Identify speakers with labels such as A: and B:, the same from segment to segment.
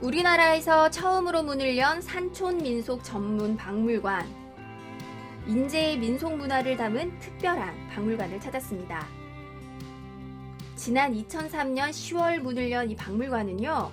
A: 우리나라에서 처음으로 문을 연 산촌 민속 전문 박물관. 인제의 민속 문화를 담은 특별한 박물관을 찾았습니다. 지난 2003년 10월 문을 연 이 박물관은요,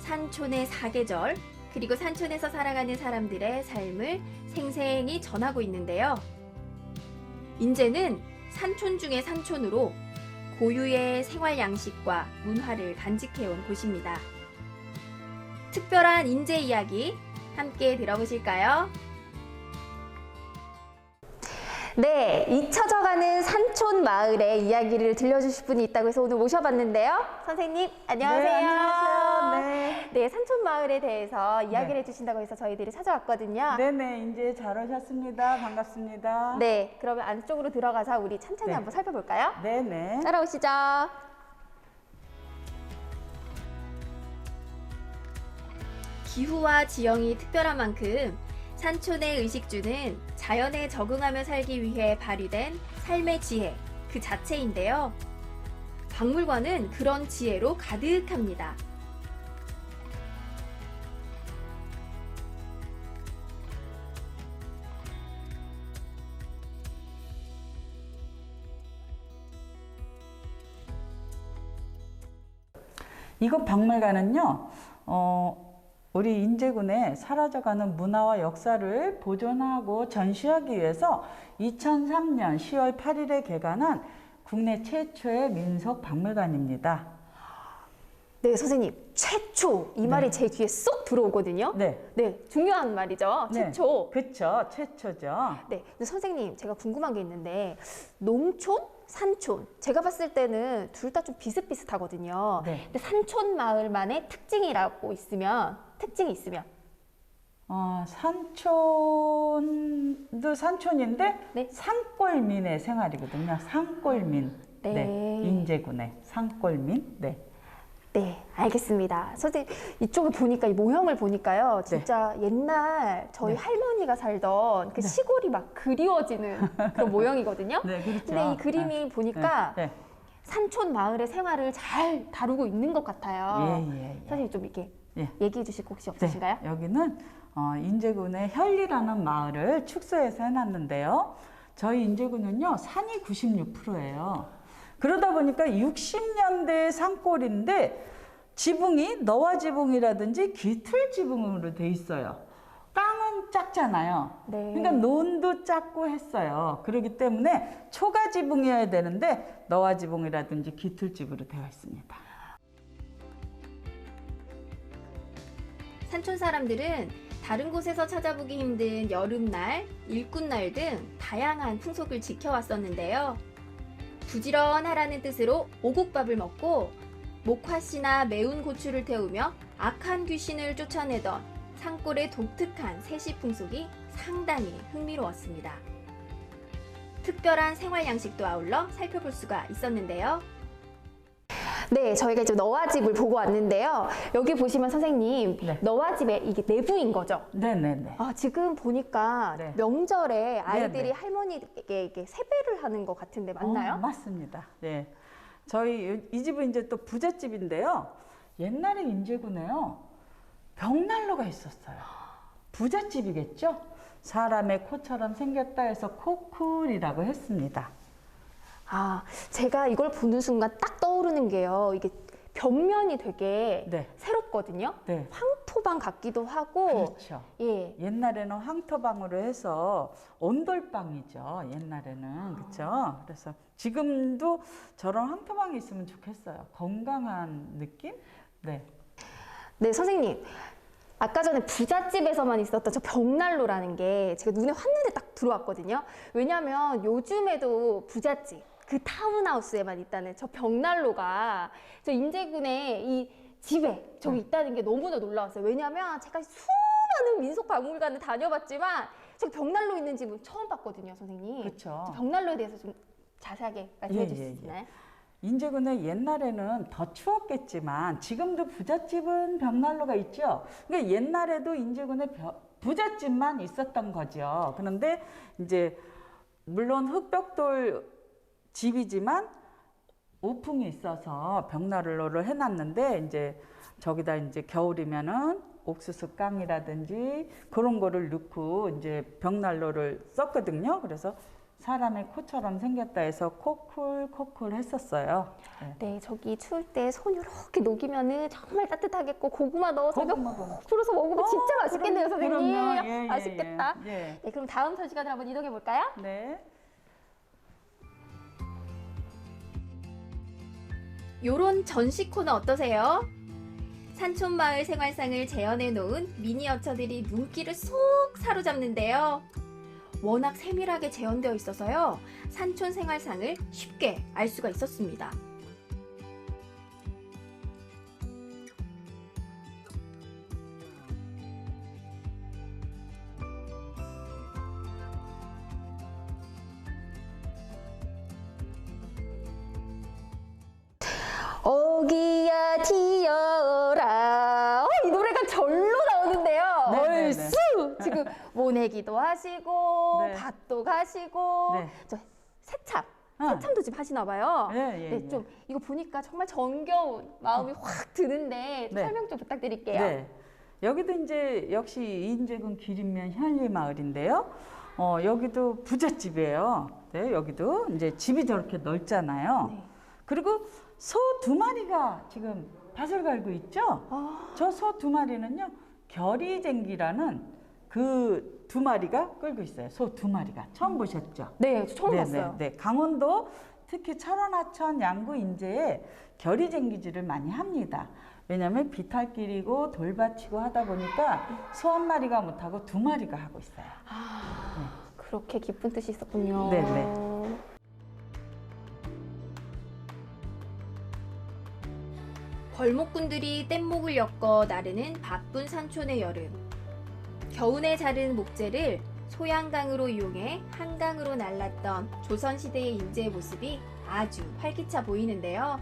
A: 산촌의 사계절, 그리고 산촌에서 살아가는 사람들의 삶을 생생히 전하고 있는데요. 인제는 산촌 중의 산촌으로 고유의 생활 양식과 문화를 간직해온 곳입니다. 특별한 인재 이야기 함께 들어보실까요?
B: 네, 잊혀져가는 산촌 마을의 이야기를 들려주실 분이 있다고 해서 오늘 모셔봤는데요. 선생님, 안녕하세요.
C: 네, 안녕하세요. 네.
B: 네, 산촌 마을에 대해서 이야기를
C: 네.
B: 해주신다고 해서 저희들이 찾아왔거든요.
C: 네네, 이제 잘 오셨습니다. 반갑습니다.
B: 네, 그러면 안쪽으로 들어가서 우리 천천히
C: 네.
B: 한번 살펴볼까요?
C: 네네.
B: 따라오시죠.
A: 기후와 지형이 특별한 만큼 산촌의 의식주는 자연에 적응하며 살기 위해 발휘된 삶의 지혜 그 자체인데요. 박물관은 그런 지혜로 가득합니다.
C: 이곳 박물관은요, 어, 우리 인제군의 사라져가는 문화와 역사를 보존하고 전시하기 위해서 2003년 10월 8일에 개관한 국내 최초의 민속 박물관입니다.
B: 네, 선생님, 최초 이 말이 제 귀에 쏙 들어오거든요.
C: 네.
B: 네, 중요한 말이죠.
C: 네.
B: 최초.
C: 그쵸, 최초죠.
B: 네, 근데 선생님, 제가 궁금한 게 있는데 농촌, 산촌. 제가 봤을 때는 둘 다 좀 비슷비슷하거든요.
C: 네.
B: 근데 산촌 마을만의 특징이라고 있으면 특징이 있으면
C: 어, 산촌도 산촌인데
B: 네.
C: 산골민의 생활이거든요. 산골민.
B: 네.
C: 인제군의 산골민. 네.
B: 네, 알겠습니다. 선생님, 이쪽을 보니까, 이 모형을 보니까요,
C: 네.
B: 진짜 옛날 저희
C: 네.
B: 할머니가 살던 그
C: 네.
B: 시골이 막 그리워지는 그런 모형이거든요.
C: 네, 그렇죠.
B: 근데 이 그림이
C: 네.
B: 보니까
C: 네.
B: 산촌 마을의 생활을 잘 다루고 있는 것 같아요.
C: 예, 예, 예.
B: 선생님 좀 이렇게
C: 예.
B: 얘기해 주실 거 혹시 없으신가요?
C: 네, 여기는 어, 인제군의 혈리라는 마을을 축소해서 해놨는데요. 저희 인제군은요, 산이 96%예요. 그러다 보니까 60년대 산골인데 지붕이 너와 지붕이라든지 기틀 지붕으로 돼 있어요. 땅은 작잖아요.
B: 네.
C: 그러니까 논도 작고 했어요. 그렇기 때문에 초가 지붕이어야 되는데 너와 지붕이라든지 기틀집으로 되어 있습니다.
A: 산촌 사람들은 다른 곳에서 찾아보기 힘든 여름날, 일꾼날 등 다양한 풍속을 지켜왔었는데요. 부지런하라는 뜻으로 오곡밥을 먹고 목화씨나 매운 고추를 태우며 악한 귀신을 쫓아내던 산골의 독특한 세시 풍속이 상당히 흥미로웠습니다. 특별한 생활 양식도 아울러 살펴볼 수가 있었는데요.
B: 네, 저희가 이제 너와 집을 보고 왔는데요. 여기 보시면 선생님,
C: 네.
B: 너와 집의 이게 내부인 거죠?
C: 네네네.
B: 아, 지금 보니까
C: 네.
B: 명절에 아이들이
C: 네.
B: 할머니에게 이게 세배를 하는 것 같은데 맞나요?
C: 어, 맞습니다. 네. 저희 이 집은 이제 또 부잣집인데요. 옛날에 인제군에요. 벽난로가 있었어요. 부잣집이겠죠? 사람의 코처럼 생겼다 해서 코쿨이라고 했습니다.
B: 아, 제가 이걸 보는 순간 딱 떠오르는 게요. 이게 벽면이 되게
C: 네.
B: 새롭거든요.
C: 네.
B: 황토방 같기도 하고,
C: 그렇죠.
B: 예.
C: 옛날에는 황토방으로 해서 온돌방이죠. 옛날에는 그렇죠. 그래서 지금도 저런 황토방이 있으면 좋겠어요. 건강한 느낌? 네.
B: 네, 선생님. 아까 전에 부잣집에서만 있었던 저 벽난로라는 게 제가 눈에 한눈에 딱 들어왔거든요. 왜냐면 요즘에도 부잣집, 그 타운하우스에만 있다는 저 벽난로가 저 인제군의 이 집에 저기 있다는 게 너무나 놀라웠어요. 왜냐면 제가 수많은 민속 박물관을 다녀봤지만 저 벽난로 있는 집은 처음 봤거든요, 선생님.
C: 그렇죠.
B: 저 벽난로에 대해서 좀 자세하게 말씀해
C: 예,
B: 주실
C: 예,
B: 수
C: 예.
B: 있나요?
C: 인제군의 옛날에는 더 추웠겠지만 지금도 부잣집은 벽난로가 있죠. 그러니까 옛날에도 인제군의 벼- 부잣집만 있었던 거죠. 그런데 이제 물론 흑벽돌 집이지만 우풍이 있어서 벽난로를 해놨는데 이제 저기다 이제 겨울이면은 옥수수 깡이라든지 그런 거를 넣고 이제 벽난로를 썼거든요. 그래서 사람의 코처럼 생겼다 해서 코쿨 코쿨 했었어요. 네.
B: 네, 저기 추울 때 손 이렇게 녹이면은 정말 따뜻하겠고 고구마 넣어서 풀어서 먹으면 진짜
C: 어,
B: 맛있겠네요,
C: 그럼-
B: 선생님.
C: 그럼요. 예, 예,
B: 맛있겠다.
C: 예. 예.
B: 네, 그럼 다음 선시간으로 한번 이동해 볼까요?
C: 네.
A: 요런 전시 코너 어떠세요? 산촌마을 생활상을 재현해 놓은 미니어처들이 눈길을 쏙 사로잡는데요. 워낙 세밀하게 재현되어 있어서요. 산촌 생활상을 쉽게 알 수가 있었습니다.
B: 모내기도 하시고
C: 네.
B: 밭도 가시고
C: 네.
B: 저 새참
C: 어.
B: 새참도 집 하시나 봐요.
C: 예, 예,
B: 네,
C: 예.
B: 좀 이거 보니까 정말 정겨운 마음이 확 드는데
C: 네.
B: 설명 좀 부탁드릴게요.
C: 네. 여기도 이제 역시 인제군 기린면 현리 마을인데요. 어, 여기도 부잣집이에요. 네, 여기도 이제 집이 저렇게 넓잖아요.
B: 네.
C: 그리고 소 두 마리가 지금 밭을 갈고 있죠.
B: 아,
C: 저소 두 마리는요, 결이쟁기라는 그 두 마리가 끌고 있어요. 소 두 마리가 처음 보셨죠?
B: 네, 저 처음
C: 네,
B: 봤어요.
C: 네, 네. 강원도 특히 철원 하천 양구 인제에 결이쟁기질을 많이 합니다. 왜냐하면 비탈길이고 돌밭이고 하다 보니까 소 한 마리가 못하고 두 마리가 하고 있어요.
B: 아, 그렇게 깊은 뜻이 있었군요.
C: 네, 네.
A: 벌목꾼들이 뗏목을 엮어 나르는 바쁜 산촌의 여름. 겨우내 자른 목재를 소양강으로 이용해 한강으로 날랐던 조선시대의 인재의 모습이 아주 활기차 보이는데요.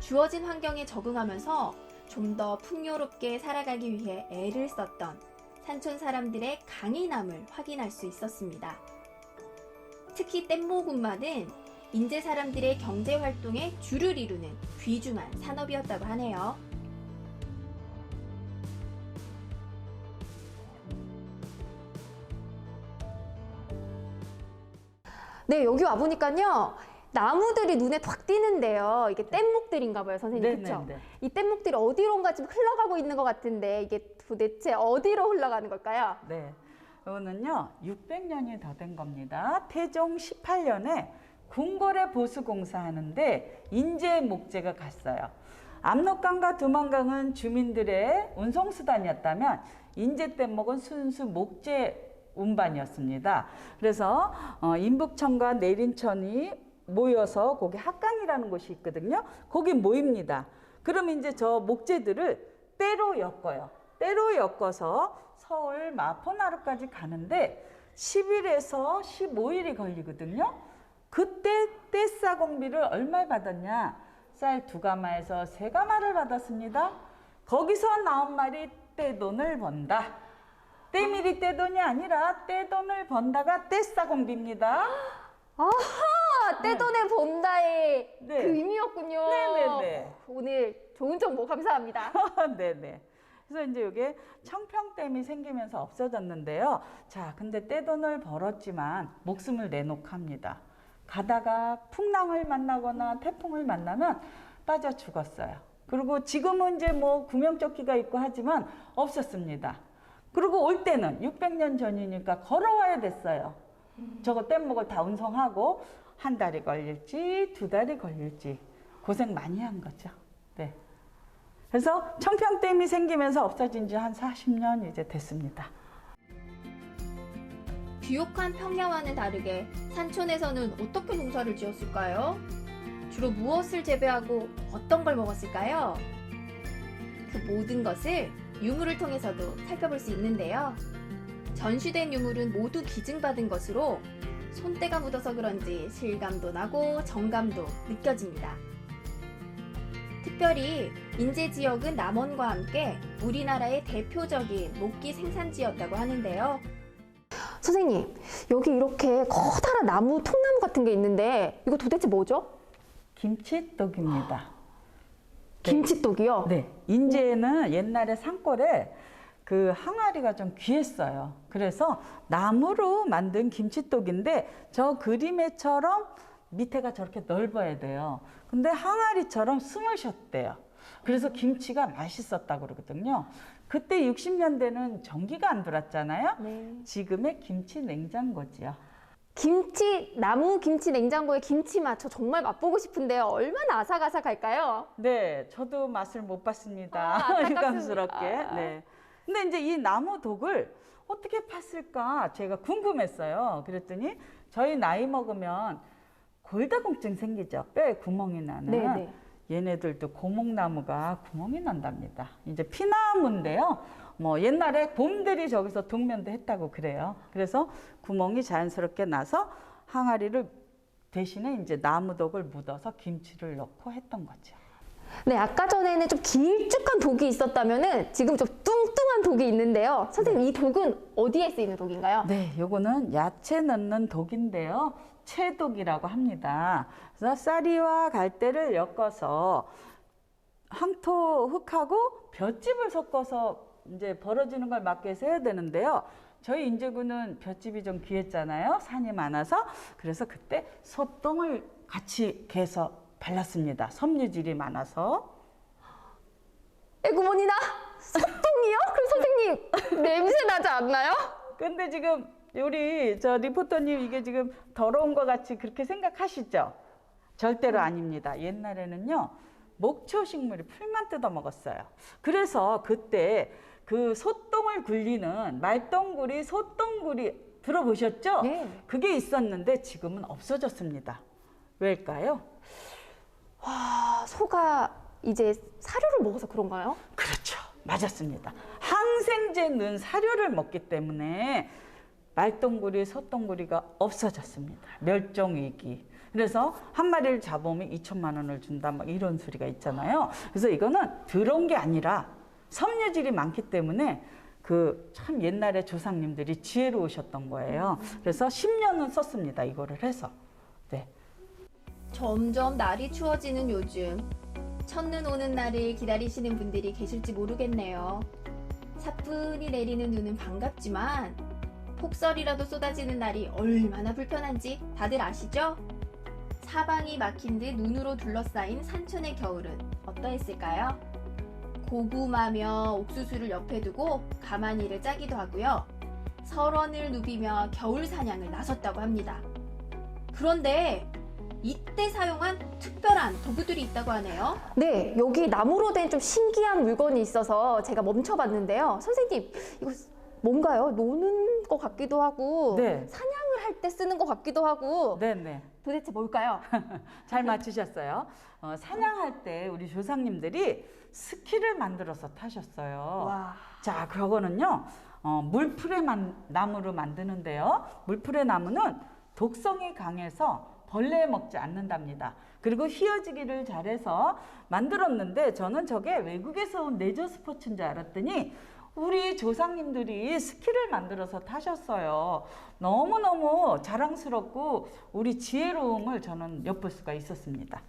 A: 주어진 환경에 적응하면서 좀 더 풍요롭게 살아가기 위해 애를 썼던 산촌 사람들의 강인함을 확인할 수 있었습니다. 특히 운반은 인제 사람들의 경제 활동의 주를 이루는 귀중한 산업이었다고 하네요.
B: 네, 여기 와 보니까요. 나무들이 눈에 확 띄는데요. 이게 뗏목들인가 봐요, 선생님.
C: 네,
B: 그렇죠?
C: 네, 네.
B: 이 뗏목들이 어디론가 지금 흘러가고 있는 것 같은데 이게 도대체 어디로 흘러가는 걸까요?
C: 네. 이거는요, 600년이 더 된 겁니다. 태종 18년에 궁궐에 보수 공사 하는데 인제 목재가 갔어요. 압록강과 두만강은 주민들의 운송수단이었다면 인제 뗏목은 순수 목재 운반이었습니다. 그래서 어, 인북천과 내린천이 모여서 거기 합강이라는 곳이 있거든요. 거기 모입니다. 그럼 이제 저 목재들을 때로 엮어요. 때로 엮어서 서울 마포나루까지 가는데 10일에서 15일이 걸리거든요. 그때 떼싸공비를 얼마 받았냐? 쌀 두 가마에서 세 가마를 받았습니다. 거기서 나온 말이 떼돈을 번다. 떼밀이 떼돈이 아니라 떼돈을 번다가 떼싸공비입니다.
B: 아, 떼돈에 본다의
C: 네.
B: 그 의미였군요.
C: 네네네.
B: 오늘 좋은 정보 감사합니다.
C: 네네. 그래서 이제 이게 청평댐이 생기면서 없어졌는데요. 자, 근데 떼돈을 벌었지만 목숨을 내놓고 합니다. 가다가 풍랑을 만나거나 태풍을 만나면 빠져 죽었어요. 그리고 지금은 이제 뭐 구명조끼가 있고 하지만 없었습니다. 그리고 올 때는 600년 전이니까 걸어와야 됐어요. 저거 뗏목을 다 운송하고 한 달이 걸릴지 두 달이 걸릴지 고생 많이 한 거죠. 네. 그래서 청평댐이 생기면서 없어진 지 한 40년 이제 됐습니다.
A: 비옥한 평야와는 다르게 산촌에서는 어떻게 농사를 지었을까요? 주로 무엇을 재배하고 어떤 걸 먹었을까요? 그 모든 것을 유물을 통해서도 살펴볼 수 있는데요. 전시된 유물은 모두 기증받은 것으로 손때가 묻어서 그런지 실감도 나고 정감도 느껴집니다. 특별히 인제 지역은 남원과 함께 우리나라의 대표적인 목기 생산지였다고 하는데요.
B: 선생님, 여기 이렇게 커다란 나무, 통나무 같은 게 있는데 이거 도대체 뭐죠?
C: 김치떡입니다.
B: 김치떡이요?
C: 네, 인제는 옛날에 산골에 그 항아리가 좀 귀했어요. 그래서 나무로 만든 김치떡인데 저 그림에처럼 밑에가 저렇게 넓어야 돼요. 근데 항아리처럼 숨을 쉬었대요. 그래서 김치가 맛있었다고 그러거든요. 그때 60년대는 전기가 안 들어왔잖아요.
B: 네.
C: 지금의 김치 냉장고지요.
B: 김치 나무 김치 냉장고에 김치 맛 저 정말 맛보고 싶은데요. 얼마나 아삭아삭할까요?
C: 네, 저도 맛을 못 봤습니다.
B: 아, 안타깝습니다.
C: 유감스럽게. 네. 근데 이제 이 나무 독을 어떻게 팠을까 제가 궁금했어요. 그랬더니 저희 나이 먹으면 골다공증 생기죠. 뼈에 구멍이 나는.
B: 네, 네.
C: 얘네들도 고목나무가 구멍이 난답니다. 이제 피나무인데요. 뭐 옛날에 곰들이 저기서 동면도 했다고 그래요. 그래서 구멍이 자연스럽게 나서 항아리를 대신에 이제 나무독을 묻어서 김치를 넣고 했던 거죠.
B: 네, 아까 전에는 좀 길쭉한 독이 있었다면은 지금 좀 뚱뚱한 독이 있는데요. 선생님, 이 독은 어디에 쓰이는 독인가요?
C: 네, 요거는 야채 넣는 독인데요. 채독이라고 합니다. 그래서 쌀이와 갈대를 엮어서 황토 흙하고 볏짚을 섞어서 이제 벌어지는 걸 막기 위해서 해야 되는데요. 저희 인제군은 볏짚이 좀 귀했잖아요. 산이 많아서. 그래서 그때 소똥을 같이 개서 발랐습니다. 섬유질이 많아서.
B: 에구머니나 소똥이요? 그럼 선생님 냄새 나지 않나요?
C: 근데 지금 우리 저 리포터님 이게 지금 더러운 것 같이 그렇게 생각하시죠? 절대로 아닙니다. 옛날에는요 목초 식물이 풀만 뜯어 먹었어요. 그래서 그때 그 소똥을 굴리는 말똥구리, 소똥구리 들어보셨죠?
B: 네.
C: 그게 있었는데 지금은 없어졌습니다. 왜일까요?
B: 아, 소가 이제 사료를 먹어서 그런가요?
C: 그렇죠. 맞았습니다. 항생제 넣은 사료를 먹기 때문에 말똥구리, 소똥구리가 없어졌습니다. 멸종 위기. 그래서 한 마리를 잡으면 2천만 원을 준다 막 이런 소리가 있잖아요. 그래서 이거는 더러운 게 아니라 섬유질이 많기 때문에 그 참 옛날에 조상님들이 지혜로우셨던 거예요. 그래서 10년은 썼습니다. 이거를 해서. 네.
A: 점점 날이 추워지는 요즘 첫눈 오는 날을 기다리시는 분들이 계실지 모르겠네요. 사뿐히 내리는 눈은 반갑지만 폭설이라도 쏟아지는 날이 얼마나 불편한지 다들 아시죠? 사방이 막힌 듯 눈으로 둘러싸인 산촌의 겨울은 어떠했을까요? 고구마며 옥수수를 옆에 두고 가마니를 짜기도 하고요. 설원을 누비며 겨울 사냥을 나섰다고 합니다. 그런데 이때 사용한 특별한 도구들이 있다고 하네요.
B: 네, 여기 나무로 된 좀 신기한 물건이 있어서 제가 멈춰봤는데요. 선생님, 이거 뭔가요? 노는 것 같기도 하고
C: 네.
B: 사냥을 할 때 쓰는 것 같기도 하고
C: 네, 네.
B: 도대체 뭘까요?
C: 잘 맞추셨어요. 어, 사냥할 때 우리 조상님들이 스키를 만들어서 타셨어요.
B: 와,
C: 자, 그거는요, 어, 물풀의 만- 나무로 만드는데요. 물풀의 나무는 독성이 강해서 벌레 먹지 않는답니다. 그리고 휘어지기를 잘해서 만들었는데 저는 저게 외국에서 온 레저 스포츠인 줄 알았더니 우리 조상님들이 스키를 만들어서 타셨어요. 너무너무 자랑스럽고 우리 지혜로움을 저는 엿볼 수가 있었습니다.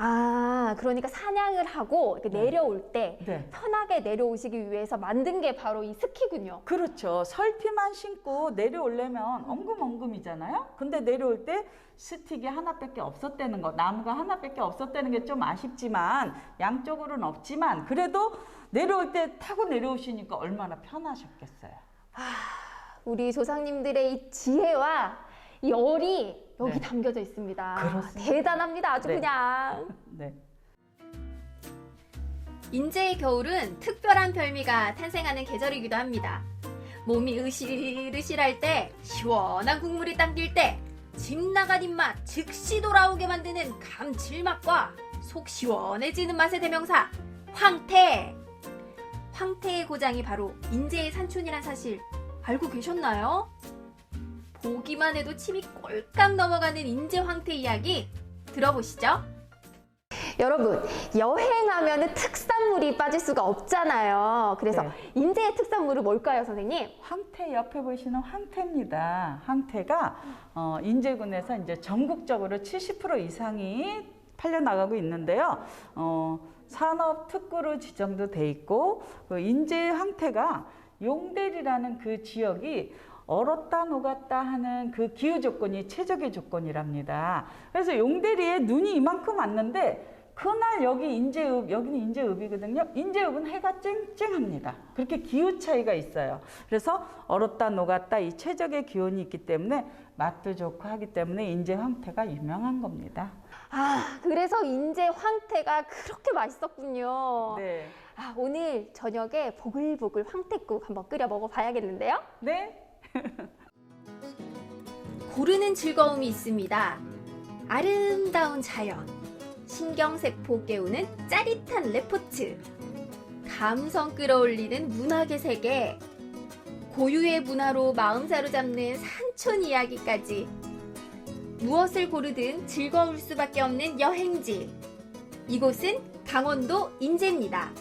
B: 아, 그러니까 사냥을 하고
C: 네.
B: 내려올 때
C: 네.
B: 편하게 내려오시기 위해서 만든 게 바로 이 스키군요.
C: 그렇죠. 설피만 신고 내려오려면 엉금엉금이잖아요. 근데 내려올 때 스틱이 하나밖에 없었다는 거, 나무가 하나밖에 없었다는 게 좀 아쉽지만 양쪽으로는 없지만 그래도 내려올 때 타고 내려오시니까 얼마나 편하셨겠어요.
B: 우리 조상님들의 이 지혜와 이 열이 여기
C: 네.
B: 담겨져 있습니다.
C: 그렇습니다.
B: 대단합니다. 아주
C: 네.
B: 그냥.
C: 네.
A: 인제의 겨울은 특별한 별미가 탄생하는 계절이기도 합니다. 몸이 으실으실할 때, 시원한 국물이 당길 때, 집 나간 입맛 즉시 돌아오게 만드는 감칠맛과 속 시원해지는 맛의 대명사, 황태! 황태의 고장이 바로 인제의 산촌이란 사실 알고 계셨나요? 보기만 해도 침이 꼴깍 넘어가는 인제 황태 이야기 들어보시죠.
B: 여러분, 여행하면 특산물이 빠질 수가 없잖아요. 그래서
C: 네.
B: 인제의 특산물은 뭘까요, 선생님?
C: 황태 옆에 보시는 황태입니다. 황태가 어, 인제군에서 이제 전국적으로 70% 이상이 팔려 나가고 있는데요. 어, 산업 특구로 지정도 돼 있고 그 인재 황태가 용대리라는 그 지역이 얼었다 녹았다 하는 그 기후 조건이 최적의 조건이랍니다. 그래서 용대리에 눈이 이만큼 왔는데 그날 여기 인제읍 여기는 인제읍이거든요. 인제읍은 해가 쨍쨍합니다. 그렇게 기후 차이가 있어요. 그래서 얼었다 녹았다 이 최적의 기온이 있기 때문에 맛도 좋고 하기 때문에 인제 황태가 유명한 겁니다.
B: 아, 그래서 인제 황태가 그렇게 맛있었군요.
C: 네.
B: 아, 오늘 저녁에 보글보글 황태국 한번 끓여 먹어봐야겠는데요?
C: 네.
A: 고르는 즐거움이 있습니다. 아름다운 자연, 신경세포 깨우는 짜릿한 레포츠, 감성 끌어올리는 문학의 세계, 고유의 문화로 마음 사로잡는 산촌 이야기까지 무엇을 고르든 즐거울 수밖에 없는 여행지. 이곳은 강원도 인제입니다.